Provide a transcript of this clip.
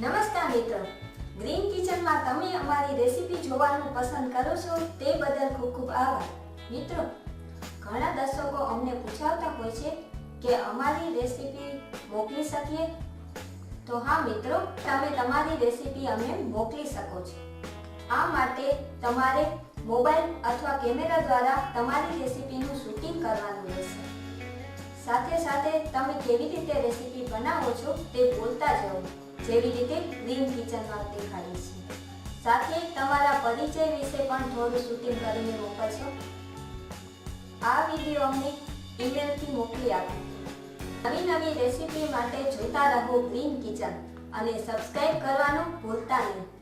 નમસ્કાર મિત્રો. ગ્રીન કિચનમાં તમે અમારી રેસીપી જોવાનું પસંદ કરો છો તે બદલ ખૂબ ખૂબ આભાર. મિત્રો, ઘણા દર્શકો અમને પૂછાવતા હોય છે કે અમારી રેસીપી મોકલી શકીએ? તો હા મિત્રો, તમે તમારી રેસીપી અમને મોકલી શકો છો. આ માટે તમારે મોબાઈલ અથવા કેમેરા દ્વારા તમારી રેસીપીનું શૂટિંગ કરવાનું રહેશે. સાથે સાથે તમે કેવી રીતે રેસીપી બનાવો છો તે બોલતા જાઓ. જેવી રીતે ગ્રીન કિચનમાં દેખાડી છે. સાથે તમારા પરિચય વિશે પણ થોડું શૂટિંગ કરીને મોકલશો. આ વીડિયો અમને ઈમેલથી મોકલી આપો. નવી નવી રેસીપી માટે જોતા રહો ગ્રીન કિચન અને સબસ્ક્રાઇબ કરવાનું ભૂલતા નહીં.